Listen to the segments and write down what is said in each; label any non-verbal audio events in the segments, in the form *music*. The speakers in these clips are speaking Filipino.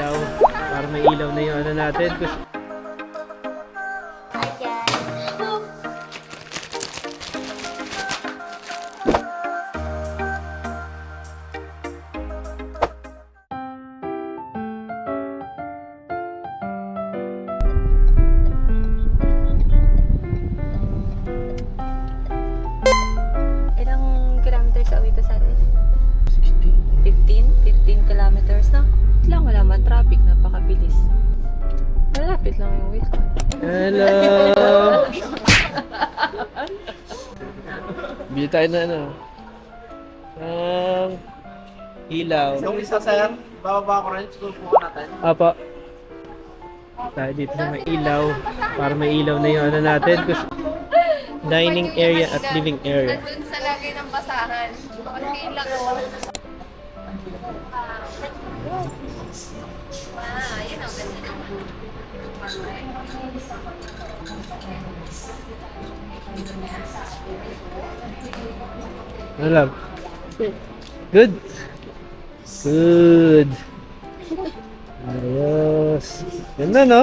ilaw. Para may ilaw na yung ano natin. Look. Ilang kilometers away to sa atin? 60. 15? 15 kilometers na? Lang wala man traffic, napakabilis. Malapit lang yung Wilcon. Hello! *laughs* Bili tayo na ano. Ang ilaw. Yung isa sir, bababa ko rin, susubukan natin. Apa. Tayo dito sa may ilaw. Para may ilaw na yung ano natin. Gusto, dining area at living area. Nandun sa lagay ng basahan. Konti lang oh. Ah, yun ang ganda naman. Ano lang? Good. Good. Ayos. Ganda no?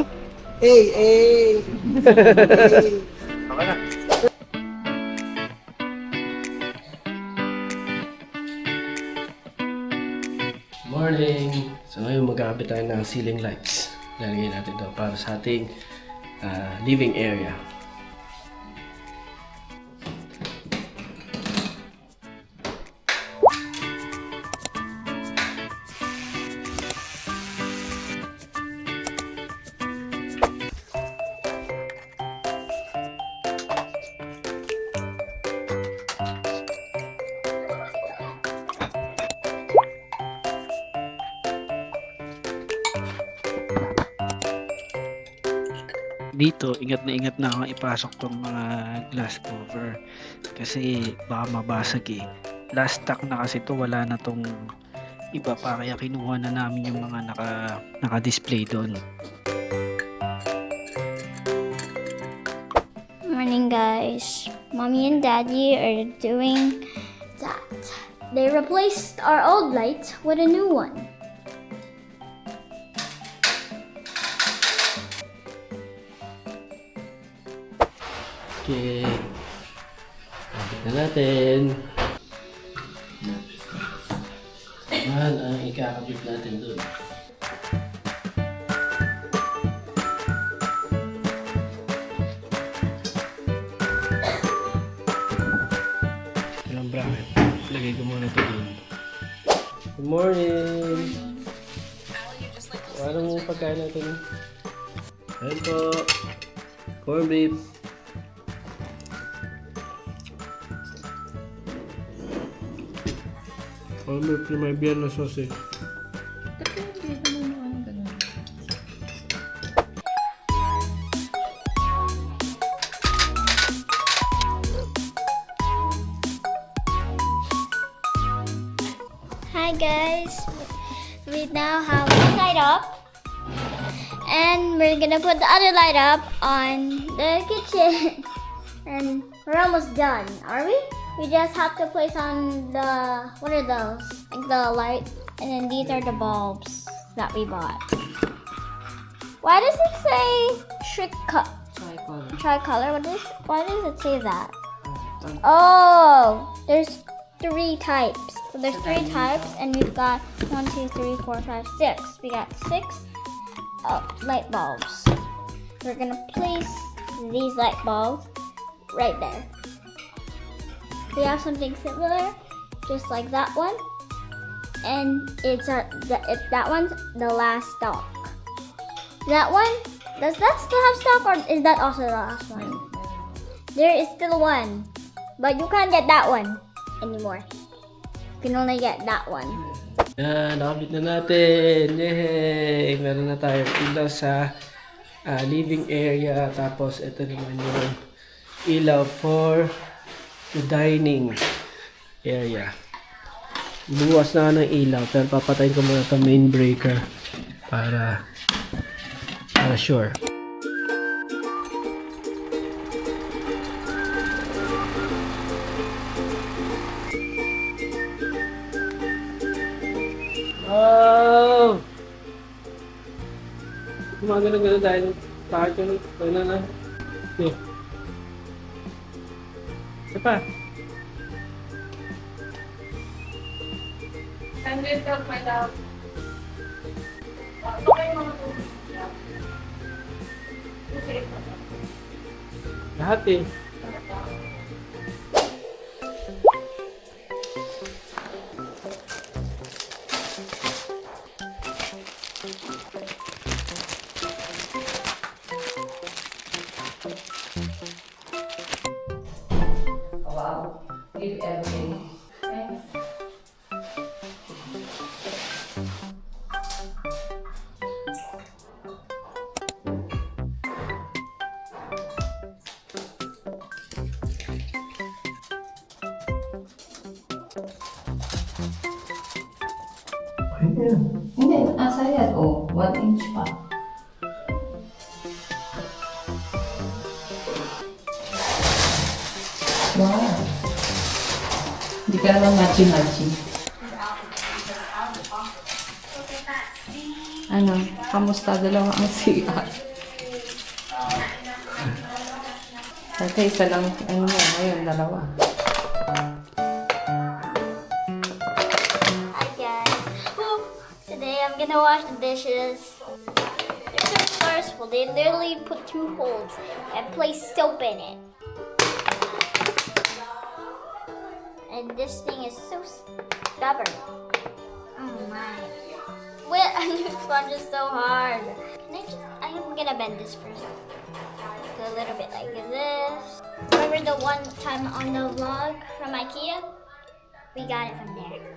Hey, hey! *laughs* okay tayo ng ceiling lights. Lalagay natin ito para sa ating ah, living area. Dito, ingat na ingat na ako ipasok tong mga glass cover kasi baka mabasag eh. Last stock na kasi to wala na tong iba pa kaya kinuha na namin yung mga naka naka-display doon. Morning guys. Mommy and Daddy are doing that. They replaced our old light with a new one. Yan ang ikakabit natin doon. Yung bracket. Lagay ko muna ito doon. Good morning! Anong pagkain natin? Ayan po. Corn beef. Corn beef na may beer na sausage. Hi guys. We now have one light up. And we're gonna put the other light up on the kitchen. *laughs* and we're almost done, are we? We just have to place on the what are those? Like the light and then these are the bulbs that we bought. Why does it say tricolor? Tricolor? What is why does it say that? Oh, there's three types. So there's three types, and we've got one, two, three, four, five, six. We got six uh, light bulbs. We're gonna place these light bulbs right there. We have something similar, just like that one, and it's a the, it, that one's the last stock. That one does that still have stock, or is that also the last one? There is still one, but you can't get that one anymore. You can only get that one. Yan, nakabit na natin. Yay! Meron na tayo ilaw sa ah, living area. Tapos, ito naman yung ilaw for the dining area. Buwas na ng ilaw. Pero papatayin ko muna itong main breaker para para sure. Oh! Gumagano-gano dahil bakit yung ano na. Okay. Isa pa. Hundred of my love. Lahat eh. Hindi, asa yan? Oh, one inch pa. Wow. Hindi ka naman matchy-matchy. Ano? Kamusta dalawa ang CR? Dati isa lang, ano mo, ngayon dalawa. Gonna wash the dishes. They're so resourceful. They literally put two holes and place soap in it. And this thing is so stubborn. Oh my. Wait, a new sponge is so hard. Can I just, I am gonna bend this first. A little bit like this. Remember the one time on the vlog from Ikea? We got it from there.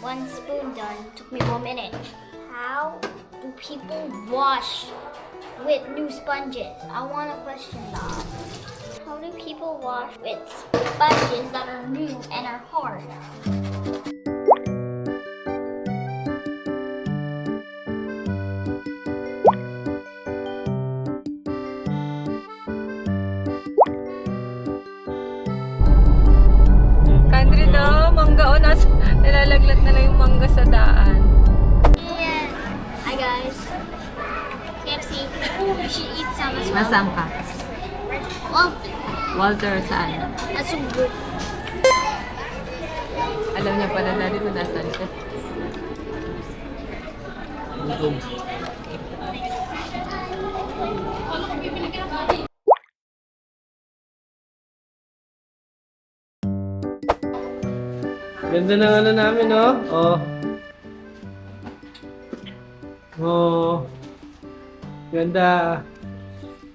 One spoon done. Took me one minute. How do people wash with new sponges? I want to question that. How do people wash with sponges that are new and are hard? Country daw, mangga o nasa, nalalaglag na lang yung mangga sa daan. We should eat some as well. Nasaan ka? Oh, Walter, saan? good. Alam niya pala dati kung nasaan ka. Gutom. Ganda ng ano namin, no? Oh. Oh. Ganda.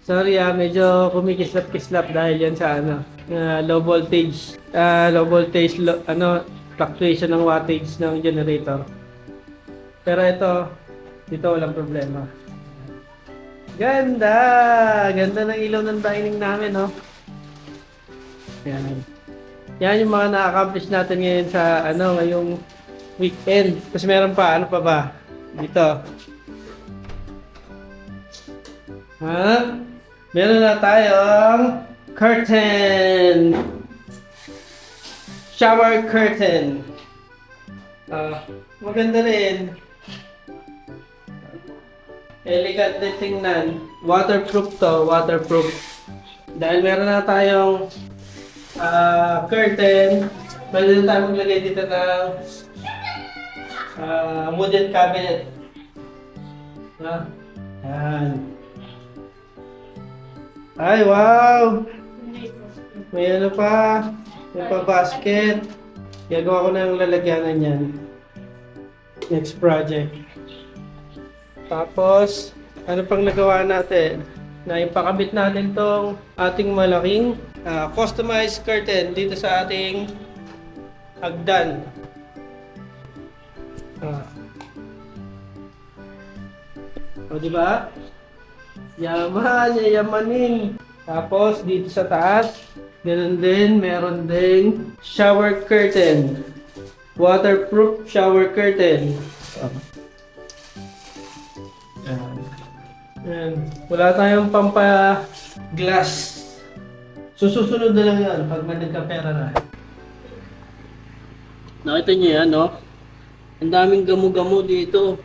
Sorry ah, medyo kumikislap-kislap dahil yan sa ano, ah, low voltage, ah, low voltage, lo- ano, fluctuation ng wattage ng generator. Pero ito, dito walang problema. Ganda! Ganda ng ilaw ng dining namin, no? Yan. Yan yung mga na-accomplish natin ngayon sa, ano, ngayong weekend. Kasi meron pa, ano pa ba? Dito. Ha? Meron na tayong curtain. Shower curtain. Ah, maganda rin. Elegant din tingnan. Waterproof to, waterproof. Dahil meron na tayong ah, curtain, pwede na tayo maglagay dito ng ah, wooden cabinet. Ha? Yan. Ay, wow! May ano pa. May pa basket. Gagawa ko na yung lalagyanan yan. Next project. Tapos, ano pang nagawa natin? Na ipakabit natin tong ating malaking ah, customized curtain dito sa ating hagdan. Ah. O, di ba? Yaman, yayamanin. Tapos, dito sa taas, ganun din, meron ding shower curtain. Waterproof shower curtain. Yan. Yan. Wala tayong pampa glass. Sususunod na lang yan pag may nagkapera na. Nakita niyo yan, no? Ang daming gamo-gamo dito.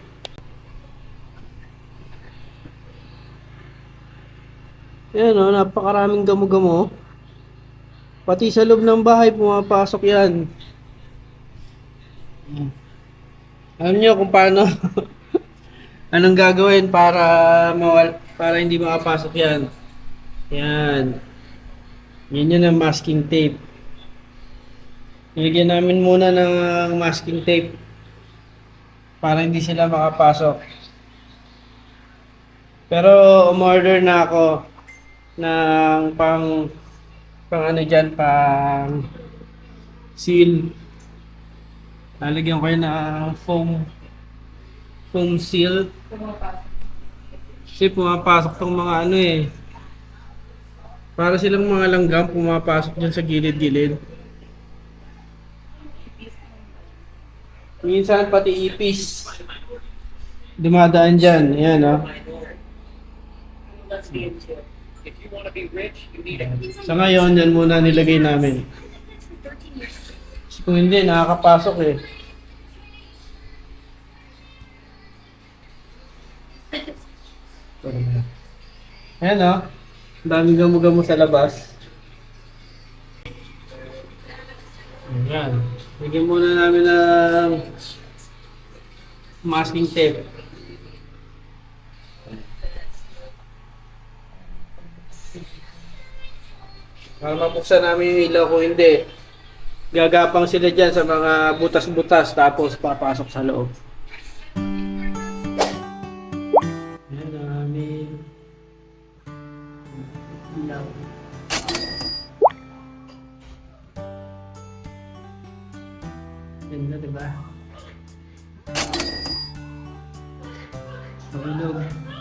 Ayan o, napakaraming gamo-gamo. Pati sa loob ng bahay, pumapasok yan. Alam niyo kung paano, *laughs* anong gagawin para mawal, para hindi makapasok yan. Yan. Yan yun ang masking tape. Nilagyan namin muna ng masking tape para hindi sila makapasok. Pero umorder na ako ng pang pang ano dyan, pang seal. Lalagyan ko yun ng foam foam seal. Kasi pumapasok tong mga ano eh. Para silang mga langgam pumapasok dyan sa gilid-gilid. Minsan pati ipis. Dumadaan dyan. Ayan oh. Sa ngayon, yan muna nilagay namin. Kung hindi, nakakapasok eh. Ayan o. Ang daming gamo-gamo sa labas. Ayan. Bigyan muna namin ng masking tape. Para mabuksan namin yung ilaw kung hindi. Gagapang sila dyan sa mga butas-butas tapos papasok sa loob. Yan namin. Ilaw. Ganda, diba? Pagilog.